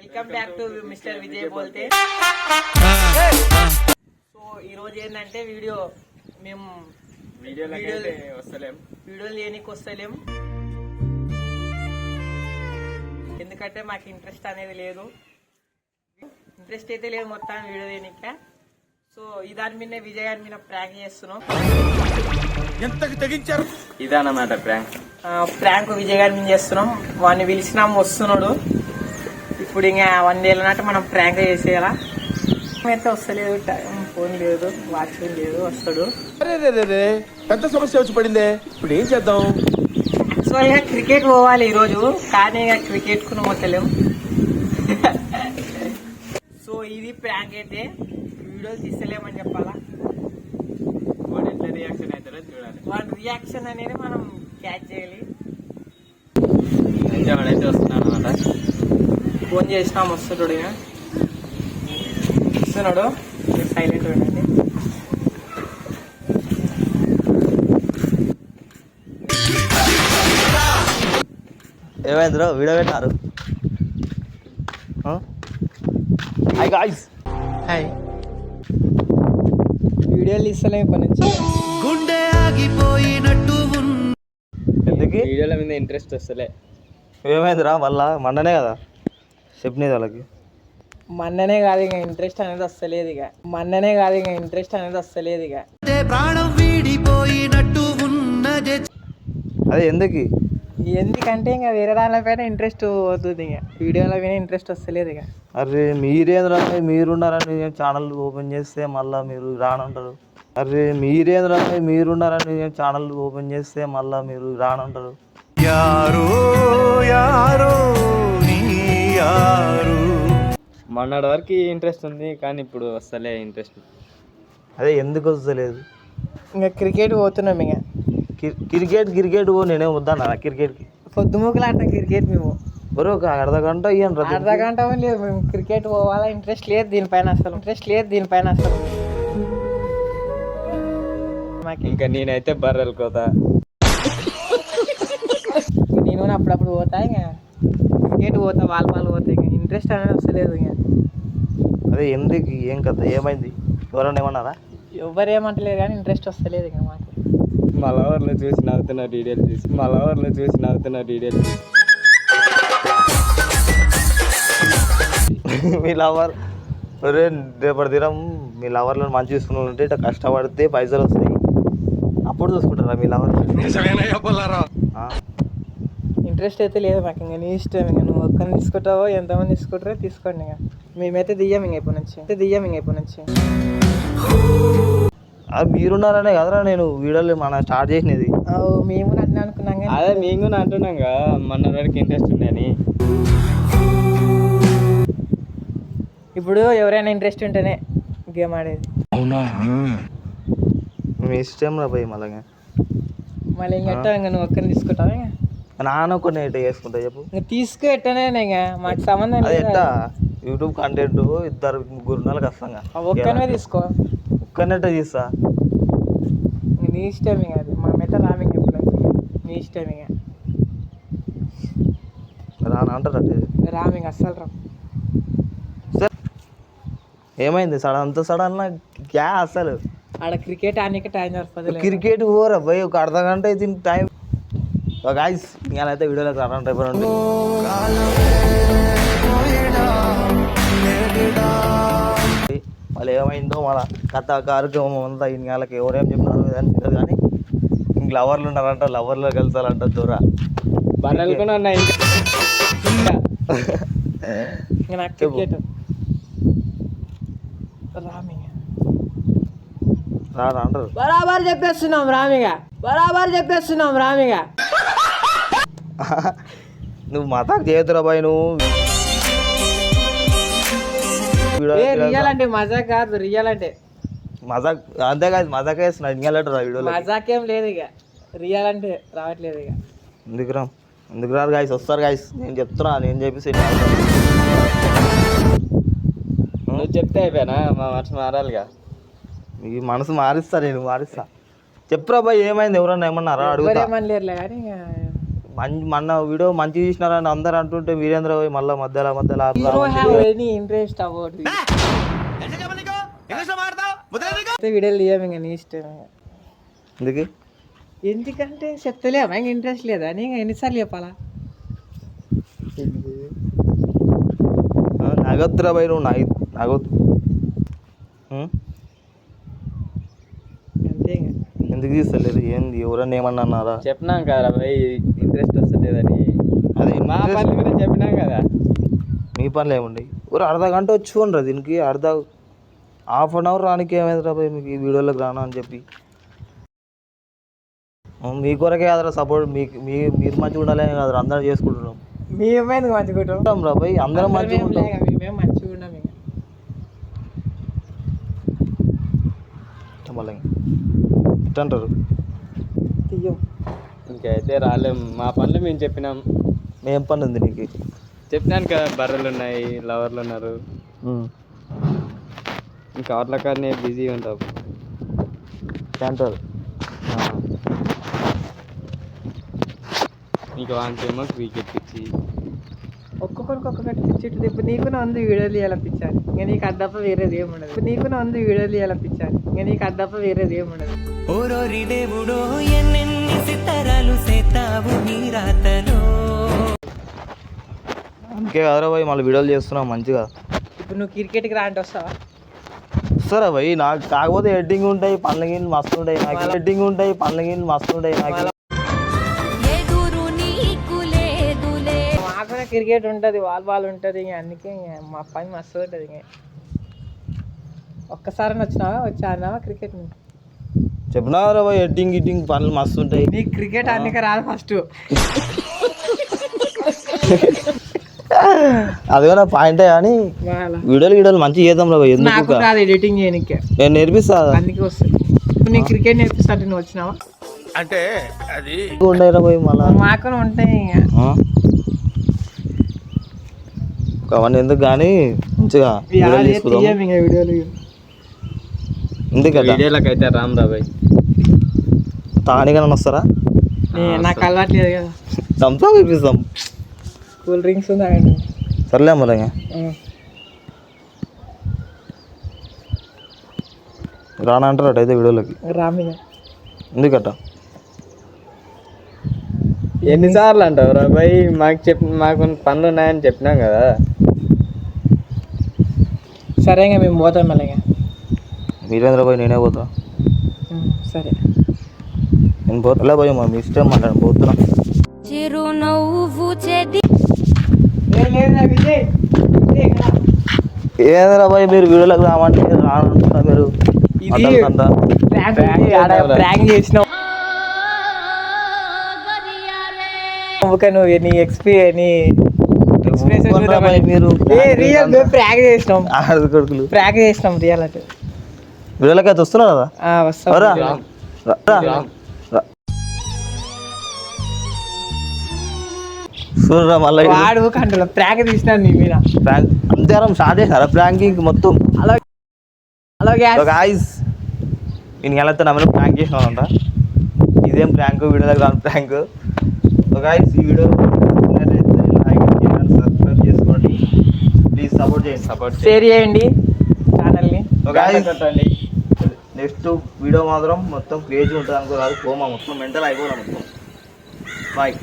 Welcome back to mister Vijay బోల్తే so ఈ రోజు ఏంటంటే వీడియో మేము వీడియోలకైతే వస్తలేం. వీడియోలు చేయనీకి వస్తలేం. ఎందుకంటే మాకు ఇంట్రెస్ట్ అనేది లేదు. ఇంట్రెస్ట్ అయితే లేదు మొత్తం వీడియో చేయనీకే సో ఈ దాని మీద విజయ్ గారి మీద ప్రాంక్ చేస్తున్నాం. ఇదన్నమాట ప్రాంక్ ప్రాంక్ విజయ్ గారి మీద చేస్తున్నాం. వాడిని పిలిచినాం వస్తున్నాడు. ఇప్పుడు ఇంకా వన్ నాటి మనం ప్రాంక్ చేసేయాలా? అయితే వస్తలేదు టైం ఫోన్ లేదు వాచ్ లేదు వస్తాడు. పెద్ద సమస్య వచ్చి పడిందే. ఇప్పుడు ఏం చేద్దాం? సో ఇక క్రికెట్ పోవాలి ఈరోజు కానీ ఇక క్రికెట్కు పోతలేం సో ఇది ప్రాంక్ అయితే వీడియోలు తీస్తలేమని చెప్పాలా? వాడు ఎట్లా రియాక్షన్ అవుతారో చూడాలి. వాడి రియాక్షన్ అనేది మనం క్యాచ్ చేయాలి. అయితే వాడైతే వస్తున్నాడు అనమాట ఫోన్ చేసినాం వస్తున్నాడు ఇక వస్తున్నాడు సైలెంట్ ఉండండి ఏమైందిరో? వీడియో పెట్టారు హాయ్ గాయ్స్ హాయ్ వీడియోలు తీస్తలేం ఇప్పటి నుంచి. ఎందుకు? వీడియోల మీద ఇంట్రెస్ట్ వస్తలే. ఏమైందిరా? మళ్ళా? మండనే కదా. చెప్పినది వాళ్ళకి. మన్ననే కాదు ఇక ఇంట్రెస్ట్ అనేది వస్తలేదు ఇక. మన్ననే కాదు ఇక ఇంట్రెస్ట్ అనేది వస్తలేదు ఇక. అదే ఎందుకు? ఎందుకంటే ఇంకా వేరే దానిపైన ఇంట్రెస్ట్ పోతుంది ఇక. వీడియోల మీద ఇంట్రెస్ట్ వస్తలేదు ఇక. అరే మీరేంద్రా మీరున్నారని నేను ఛానల్ ఓపెన్ చేస్తే మళ్ళా మీరు రానంటారు. అరే మీరేంద్రా మీరున్నారని నేను ఛానల్ ఓపెన్ చేస్తే మళ్ళా మీరు రానంటారు. మొన్నటి వరకు ఇంట్రెస్ట్ ఉంది కానీ ఇప్పుడు వస్తలే ఇంట్రెస్ట్ అదే ఎందుకు వస్తలేదు? ఇంకా క్రికెట్ పోతున్నాం ఇక. క్రికెట్ క్రికెట్ పో నేనే వద్దన్నా క్రికెట్కి పొద్దుముకులు ఆడతాం క్రికెట్ మేము. ఒరే ఒక అర్ధ గంట రా అర్ధ గంట లేదు మేము క్రికెట్ పోవాలా ఇంట్రెస్ట్ లేదు దీనిపైన అసలు. ఇంట్రెస్ట్ లేదు దీనిపైన అసలు. మాకి ఇంకా నేనైతే బర్రెలు కోత. నేను అప్పుడప్పుడు పోతా ఇక. క్రికెట్ పోతా వాళ్ళ వాళ్ళు పోతా ఇక. ఇంట్రెస్ట్ అనేది వస్తలేదు ఇక. అదే ఎందుకు? ఏం కథ? ఏమైంది? ఎవరన్నా ఏమన్నారా? ఎవరు ఏమంటలేరు కానీ ఇంట్రెస్ట్ వస్తలేదు ఇక మాకు. మా లవర్లో చూసి నవ్వుతున్న డీటెయిల్ చూసి మా లవర్లో చూసి నవ్వుతున్న డీటెయిల్ చూసి మీ లవర్ ఒరే రేపటి దినం మీ లవర్లో మంచి చూసుకుని ఉంటే ఇట్లా కష్టపడితే పైసలు వస్తాయి. అప్పుడు చూసుకుంటారా మీ లవర్? ఇంట్రెస్ట్ అయితే లేదు మాకు ఇంకా నీ ఇష్టం ఇంకా. నువ్వు ఒక్కరిని తీసుకుంటావో ఎంతమంది తీసుకుంటారో తీసుకోండి ఇక. మేమైతే దియ్యం ఇంక ఇప్పటి నుంచి. అయితే దియ్యం ఇంక ఇప్పటి నుంచి. మీరున్నారనే కదరా నేను వీడియోలు మన స్టార్ట్ చేసినది. మేము అట్లా అనుకున్నాం కానీ అదే మేము కూడా అంటున్నాం కదా మొన్న వరకు ఇంట్రెస్ట్ ఉందని. ఇప్పుడు ఎవరైనా ఇంట్రెస్ట్ ఉంటేనే గేమ్ ఆడేది. మీ ఇష్టం రా పోయి మళ్ళీ మళ్ళీ ఇంకా నువ్వు ఒక్కరిని తీసుకుంటావా ఇంకా? నాన్న కొన్ని ఎట్ట చేసుకుంటా చెప్పు. తీసుకో ఎట్టనే మాకు సంబంధం అది ఎట్ట? యూట్యూబ్ కంటెంట్ ఇద్దరు ముగ్గురు నెలలు కష్టంగా. ఆ ఒక్కనివే తీసుకో. ఒక్కనెట్ట తీస్తా? నీ ఇష్టం ఇంకా అది. మా మెత్త రామి ఇంక ఇప్పుడు నీ ఇష్టం ఇక. రాను అంటారు అంటే రామి ఇంక అస్సలు రా. ఏమైంది? సడన్ అంత సడన్ గ్యా అసలు. ఆడ క్రికెట్ ఆడనీకి టైం సరిపోతుంది క్రికెట్ పోరా ఒక అర్ధ గంట అయితే టైం గాయస్ అయితే వీడియోలోకి రావడం రేపు మళ్ళీ ఏమైందో మళ్ళీ కథ కార్యక్రమం అంతా నెలకి ఎవరేం చెప్పినారు అని తెలియదు కానీ ఇంక లవర్లు ఉన్నారంట లవర్లో కలిసాలంట దూర. బర్రెలు కూడా ఉన్నాయి. ఇంకా ఇంకా నాకు చెప్పు. క్రికెట్ రామి ఇంక. రారా అంటారు. బరాబర్ చెప్పేస్తున్నాం రామిగా. బరాబర్ చెప్పేస్తున్నాం రామిగా. నువ్వు మతాకు చేయదురా బాయ్ నువ్వు. రియల్ అంటే మజాక్ కాదు రియల్ అంటే. మజాక్ అంతేకాదు మజాక్ వేస్తున్నా ఇంకెళ్ళటరా వీడియోలో మజాక్ ఏం లేదు ఇక. రియాల్ అంటే రావట్లేదు ఇక. ఎందుకు రా? ఎందుకు రారు గాయస్ వస్తారు గాయస్ నేను చెప్తున్నా నేను చెప్పేసి నువ్వు చెప్తే అయిపోయానా మా మనసు మారాలిగా ఈ మనసు మారిస్తా నేను మారిస్తా. చెప్పురా బాయ్ ఏమైంది? ఎవరన్నా ఏమన్నారా? అడుగుతా. ఎవరేమని లేరులే కానీ మంచి మన వీడియో మంచిగా తీసినారని అందరు అంటుంటే వీరేంద్ర పోయి మళ్ళీ మధ్యలో మధ్యలో it. అయితే వీడియోలు తీయం ఇంకా నీ ఇష్టం. ఎందుకు? ఎందుకంటే చెప్తలేమా ఇంకా ఇంట్రెస్ట్ లేదా? అని ఇంకా ఎన్నిసార్లు చెప్పాలా? నగద్రా పోయి నువ్వు నగ నగొద్దు ఉం? అంతే ఇంకా ఎందుకు తీస్తలేదు? ఏంది? ఎవరన్నా ఏమన్నా అన్నారా? చెప్పినాం కదా భయ్ ఇంట్రెస్ట్ వస్తలేదని. అదే మా interest- పని కూడా చెప్పినాం కదా. మీ పనులు ఏముండయి? ఒక అర్ధ గంట వచ్చి ఉండరా దీనికి అర్ధ హాఫ్ అన్ అవర్ రానికి ఏమైందిరా పోయి మీకు ఈ వీడియోలోకి రాను అని చెప్పి. మీ కొరకే కదరా సపోర్ట్ మీకు మీ మీరు మంచిగా ఉండాలని కదరా అందరం చేసుకుంటున్నాం. మేమేందుకు మంచిగుంటాం ఉంటాం రా పోయి అందరం మంచిగా ఉంటాం మేమేం మంచిగా ఉన్నాం ఇంకా మళ్ళీ ఎట్టంటారు తీయం ఇంకైతే రాలేం. మా పనులు మేము చెప్పినాం. మేం పని ఉంది నీకు. చెప్పినాను కదా బర్రెలు ఉన్నాయి లవర్లు ఉన్నారు. ఇంకా అట్ల కానీ బిజీగా ఉంటావు అంటారు ఇంకా వానికేమో క్రికెట్ పిచ్చి ఒక్కొక్కరికి ఒక్కొక్కటి పిచ్చి ఇప్పుడు నీకునే ఉంది వీడియోలు తీయాలనిపించాలి. ఇంకా నీకు అద్దప్ప వేరేది ఏమి ఉండదు ఇప్పుడు నీకునే ఉంది వీడియోలు తీయాలనిపించాలి. ఇంకా నీకు అద్దప్ప వేరేది ఏమి ఉండదు ఓరోరి దేవుడో ఎన్నెన్ని సితారాలు సేతావు నీ రాతలో. అందుకే కదరా పోయి మళ్ళీ వీడియోలు చేస్తున్నాం మంచిగా. ఇప్పుడు నువ్వు క్రికెట్కి రా అంటే వస్తావా? సరే భయ్ నాకు కాకపోతే ఎడ్డింగ్ ఉంటాయి పనులు గిన్నె మస్తు ఉంటాయి. నాకు ఎడ్డింగ్ ఉంటాయి పనులు గిన్నె మస్తు ఉంటాయి నాకు. మాకు క్రికెట్ ఉంటుంది వాలీబాల్ ఉంటుంది ఇంకా అందుకే ఇంకా మా పని మస్తు ఉంటుంది ఇంకా. ఒక్కసారి వచ్చినావా? వచ్చి ఆడినావా క్రికెట్ చెప్పినా కదా భయ్ ఎడ్డింగ్ గిడ్డింగ్ పనులు మస్తు ఉంటాయి. నీకు క్రికెట్ అన్నిక రాదు ఫస్ట్. అది కూడా పాయింటే కానీ వీడియోలు వీడియోలు మంచిగా చేద్దాం రా ఎందుకు ఎడిటింగ్ చేయనికే. నేను నేర్పిస్తా అందుకే వస్తుంది. నీకు క్రికెట్ నేర్పిస్తా నువ్వు వచ్చినావా? అంటే అది ఉండయి రా మళ్ళా. మాకు ఉంటాయి? అవన్నీ ఎందుకు కానీ మంచిగా వీడియోలు. ఎందుకట వీడియోలకు అయితే రామ్ రా భయ్ తానిగా వస్తారా? నే- నాకు అలవాట్లేదు కదా. థమ్స్ అప్ ఇప్పిస్తాం కూల్ డ్రింక్స్ ఉందండి సర్లే మరి ఇంకా. రానంటారు అటైతే వీడియోలోకి. రామిగా ఎందుకట? ఎన్నిసార్లు అంటావు రా భయ్ మాకు చెప్ మాకు పనులు ఉన్నాయని చెప్పినాం కదా. సరే ఇంకా మేము పోతాం మళ్ళీ ఇంకా వీరేంద్ర పోయి నేనే పోతా. సరే. నేను పోతా. పోయి మా మీ ఇష్టం మాట్లాడ పోతున్నా. చిరునవ్వు చెది ఏంద్రా పోయి మీరు వీడియోలోకి రామంటే రానంటున్నా మీరు. నువ్వు నీ ఎక్స్పీ నీ ఎక్స్ప్రెషన్ ఊరుకోండ్రా పోయి మీరు. రియల్ ప్రాంక్ చేసినాం. కొడుకులు ప్రాంక్ చేసినాం రియల్ అంటే. వీడియోలోకి అయితే వస్తున్నారు కదా? ఆ, వస్తాం. రా. రా. రా. రా. చూడరా మళ్ళీ. వాడు కంట్రోల్ ప్రాంక్ తీసినాను నీ మీద. ప్రాంక్ అంతేరం స్టార్ట్ చేశారా ప్రాంకింగ్ మొత్తం నేను ఎలా నమ్మని ప్రాంక్ చేసినానంట ఇదేం ప్రాంక్ వీడియోలోకి రాని ప్రాంక్ ఒక ఐస్ ఈ వీడియో లైక్ చేయండి సబ్స్క్రైబ్ చేసుకోండి. ప్లీజ్ సపోర్ట్ చేయండి సపోర్ట్ షేర్ చేయండి ఛానల్ని నెక్స్ట్ వీడియో మాత్రం మొత్తం క్రేజీ ఉంటుంది అనుకోరాదు కోమా మొత్తం మెంటల్ అయిపోవాలి మొత్తం. బాయ్